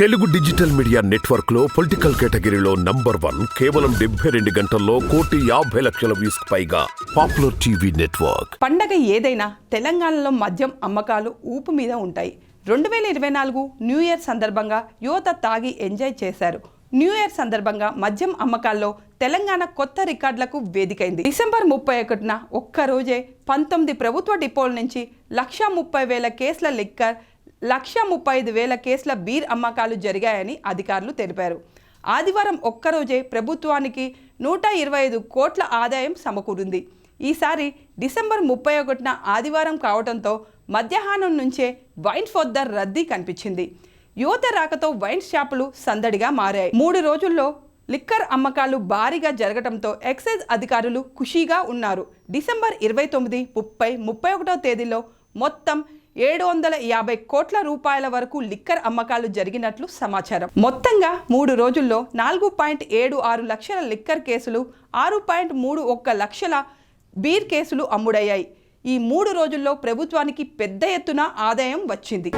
Telugu digital media నెట్వర్క్లో political కేటగిరీలో number one కేవలం డెబ్బై రెండు గంటల్లో కోటి యాభై లక్షల వ్యూస్ పైగా పాపులర్ టీవీ నెట్వర్క్. పండగ ఏదైనా తెలంగాణలో మద్యం అమ్మకాలు ఊపు మీద ఉంటాయి. రెండు వేల ఇరవై నాలుగు న్యూ ఇయర్ సందర్భంగా యువత తాగి ఎంజాయ్ చేశారు. న్యూ ఇయర్ సందర్భంగా మద్యం అమ్మకాల్లో తెలంగాణ కొత్త రికార్డులకు వేదికైంది. డిసెంబర్ ముప్పై ఒకటిన ఒక్కరోజే పంతొమ్మిది ప్రభుత్వ డిపోల నుంచి లక్షా ముప్పై వేల కేసుల లిక్కర్ లక్ష ముప్పై ఐదు వేల కేసుల బీర్ అమ్మకాలు జరిగాయని అధికారులు తెలిపారు. ఆదివారం ఒక్కరోజే ప్రభుత్వానికి నూట ఇరవై ఐదు కోట్ల ఆదాయం సమకూరింది. ఈసారి డిసెంబర్ ముప్పై ఒకటిన ఆదివారం కావడంతో మధ్యాహ్నం నుంచే వైన్ ఫోద్దర్ ద రద్దీ కనిపించింది. యువత రాకతో వైన్ షాపులు సందడిగా మారాయి. మూడు రోజుల్లో లిక్కర్ అమ్మకాలు భారీగా జరగడంతో ఎక్సైజ్ అధికారులు ఖుషీగా ఉన్నారు. డిసెంబర్ ఇరవై తొమ్మిది ముప్పై ముప్పై ఒకటో తేదీలో మొత్తం ఏడు వందల యాభై కోట్ల రూపాయల వరకు లిక్కర్ అమ్మకాలు జరిగినట్లు సమాచారం. మొత్తంగా మూడు రోజుల్లో నాలుగు పాయింట్ ఏడు ఆరు లక్షల లిక్కర్ కేసులు ఆరు పాయింట్ మూడు ఒక్క లక్షల బీర్ కేసులు అమ్ముడయ్యాయి. ఈ మూడు రోజుల్లో ప్రభుత్వానికి పెద్ద ఎత్తున ఆదాయం వచ్చింది.